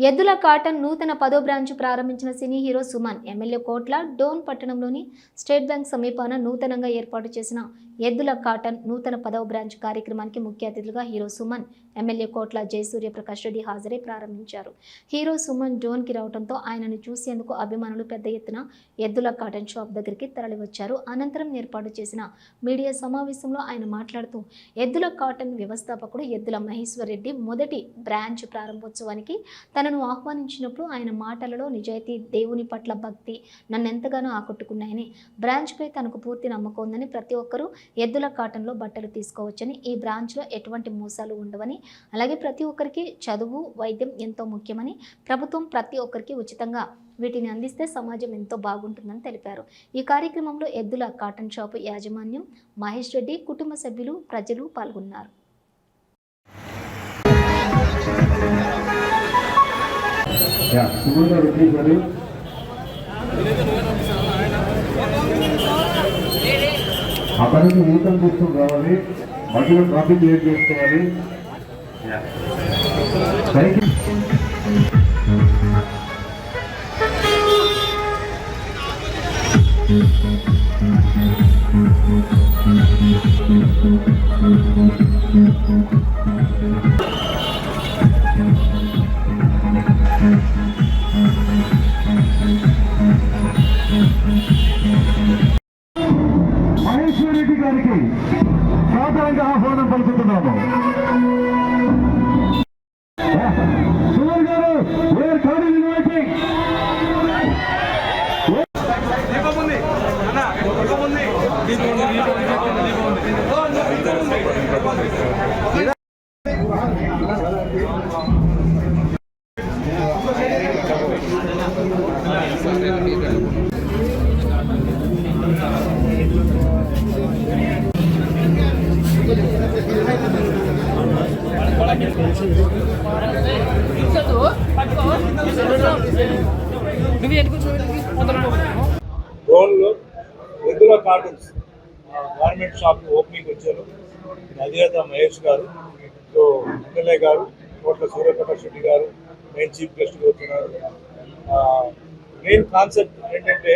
ఎద్దుల కాటన్ నూతన పదో బ్రాంచ్ ప్రారంభించిన సినీ హీరో సుమన్ ఎమ్మెల్యే కోట్ల డోన్ పట్టణంలోని స్టేట్ బ్యాంక్ సమీపాన నూతనంగా ఏర్పాటు చేసిన ఎద్దుల కాటన్ నూతన పదవ బ్రాంచ్ కార్యక్రమానికి ముఖ్య అతిథులుగా హీరో సుమన్ ఎమ్మెల్యే కోట్ల జయసూర్యప్రకాష్ రెడ్డి హాజరై ప్రారంభించారు. హీరో సుమన్ డోన్కి రావడంతో ఆయనను చూసేందుకు అభిమానులు పెద్ద ఎత్తున ఎద్దుల కాటన్ షాప్ దగ్గరికి తరలివచ్చారు. అనంతరం ఏర్పాటు చేసిన మీడియా సమావేశంలో ఆయన మాట్లాడుతూ ఎద్దుల కాటన్ వ్యవస్థాపకుడు ఎద్దుల మహేశ్వర్ రెడ్డి మొదటి బ్రాంచ్ ప్రారంభోత్సవానికి తనను ఆహ్వానించినప్పుడు ఆయన మాటలలో నిజాయితీ దేవుని పట్ల భక్తి నన్ను ఎంతగానో ఆకట్టుకున్నాయని బ్రాంచ్పై తనకు పూర్తి నమ్మకం ఉందని ప్రతి ఒక్కరూ ఎద్దుల కాటన్లో బట్టలు తీసుకోవచ్చని ఈ బ్రాంచ్లో ఎటువంటి మోసాలు ఉండవని అలాగే ప్రతి ఒక్కరికి చదువు వైద్యం ఎంతో ముఖ్యమని ప్రభుత్వం ప్రతి ఒక్కరికి ఉచితంగా వీటిని అందిస్తే సమాజం ఎంతో బాగుంటుందని తెలిపారు. ఈ కార్యక్రమంలో ఎద్దుల కాటన్ షాపు యాజమాన్యం మహేష్ రెడ్డి కుటుంబ సభ్యులు ప్రజలు పాల్గొన్నారు. యా అతనికి ఊతం తీసుకుని రావాలి మధ్యలో ట్రాఫిక్ క్లియర్ చేసుకోవాలి సైకిల్ you. సాధారణంగా ఆహ్వానం పలుకుతున్నాము Thank you. రోడ్లు కార్టూన్స్. గార్మెంట్ షాప్ ఓపెనింగ్ వచ్చారు. అధినేత మహేష్ గారు సో ఎమ్మెల్యే గారు కోట్ల సూర్యప్రకాష్ రెడ్డి గారు మెయిన్ చీఫ్ గెస్ట్గా వచ్చినారు మెయిన్ కాన్సెప్ట్ ఏంటంటే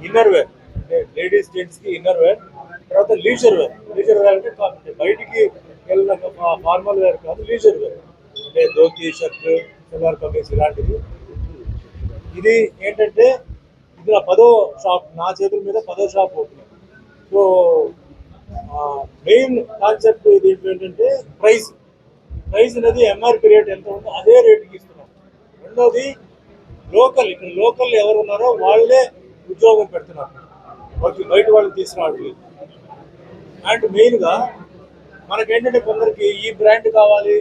ఇన్నర్ వేర్ అంటే లేడీస్ జెంట్స్కి ఇన్నర్ వేర్ తర్వాత లీజర్ వేర్ లీజర్ వేర్ అంటే అంటే బయటికి వెళ్ళిన ఫార్మల్ వేర్ కాదు లీజర్ వేర్ అంటే ధోతి షర్ట్ సెల్వార్ కమీస్ ఇలాంటివి ఇది ఏంటంటే ఇది నా పదో షాప్ నా చేతుల మీద పదో shop opening so main concept ఇది ఏంటంటే ప్రైస్. ప్రైస్ అనేది ఎంఆర్పి రేట్ ఎంత ఉందో అదే రేటుకి ఇస్తున్నాం రెండోది లోకల్ ఇక్కడ లోకల్ ఎవరు ఉన్నారో వాళ్ళే ఉద్యోగం పెడుతున్నారు. వాళ్ళకి బయట వాళ్ళని తీసుకురావట్లేదు. అండ్ మెయిన్గా మనకేంటంటే కొందరికి ఈ బ్రాండ్ కావాలి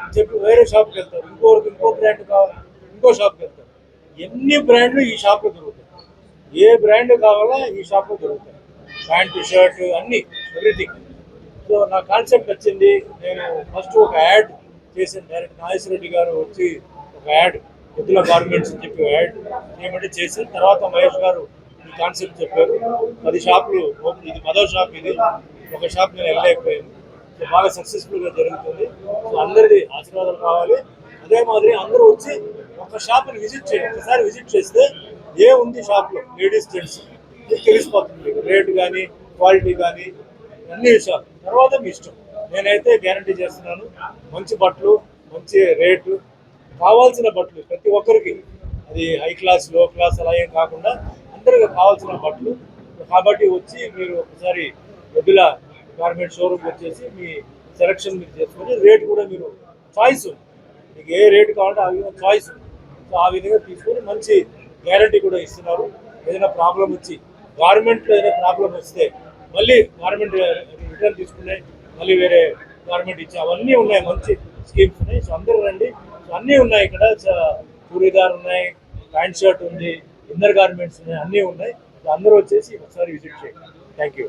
అని చెప్పి వేరే షాప్కి వెళ్తారు. ఇంకోరికి ఇంకో బ్రాండ్ కావాలి? ఇంకో షాప్కి వెళ్తారు. ఎన్ని బ్రాండ్లు ఈ షాప్లో దొరుకుతాయి? ఏ బ్రాండ్ కావాలా ఈ షాప్లో దొరుకుతాయి? ప్యాంట్ షర్ట్ అన్ని ఎవ్రీథింగ్ సో నా కాన్సెప్ట్ వచ్చింది నేను ఫస్ట్ ఒక యాడ్ చేసిన డైరెక్ట్ నాగేశ్వర రెడ్డి గారు వచ్చి ఒక యాడ్ ఎద్దుల గార్మెంట్స్ అని చెప్పి యాడ్ చేయమంటే చేసిన తర్వాత మహేష్ గారు ఈ కాన్సెప్ట్ చెప్పారు. పది షాపులు ఓపెన్ ఇది పదో షాప్ ఇది. ఒక షాప్ నేను వెళ్ళలేకపోయాను బాగా సక్సెస్ఫుల్గా జరుగుతుంది. సో అందరిది ఆశీర్వాదాలు కావాలి. అదే మాదిరి అందరూ వచ్చి ఒక షాప్ని విజిట్ చేయండి. ఒకసారి విజిట్ చేస్తే ఏ ఉంది షాప్లో? Ladies gents. మీకు తెలిసిపోతుంది. రేటు కానీ క్వాలిటీ కానీ అన్ని విషయాలు. తర్వాత మీ ఇష్టం. నేనైతే గ్యారంటీ చేస్తున్నాను మంచి బట్టలు మంచి రేటు కావాల్సిన బట్టలు ప్రతి ఒక్కరికి. అది హై క్లాస్లో క్లాస్ అలా ఏం కాకుండా అందరికి కావాల్సిన బట్టలు. కాబట్టి వచ్చి మీరు ఒకసారి ఎదుల గార్మెంట్ షోరూమ్ వచ్చేసి మీ సెలక్షన్ మీరు చేసుకొని రేట్ కూడా మీరు చాయిస్ ఉంది. మీకు ఏ రేటు కావాలంటే ఆ విధంగా చాయిస్ ఉంది. సో ఆ విధంగా తీసుకొని మంచి గ్యారంటీ కూడా ఇస్తున్నారు. ఏదైనా ప్రాబ్లం వచ్చి గార్మెంట్లో ఏదైనా ప్రాబ్లం వస్తే మళ్ళీ గార్మెంట్ రిటర్న్ తీసుకున్నాయి మళ్ళీ వేరే గార్మెంట్ ఇచ్చి అవన్నీ ఉన్నాయి. మంచి స్కీమ్స్ ఉన్నాయి. సో అందరూ రండి. సో అన్నీ ఉన్నాయి ఇక్కడ. చూడీదార్ ఉన్నాయి ప్యాంట్ షర్ట్ ఉంది ఇన్నర్ గార్మెంట్స్ ఉన్నాయి అన్నీ ఉన్నాయి. సో అందరూ వచ్చేసి ఒకసారి విజిట్ చేయండి. Thank you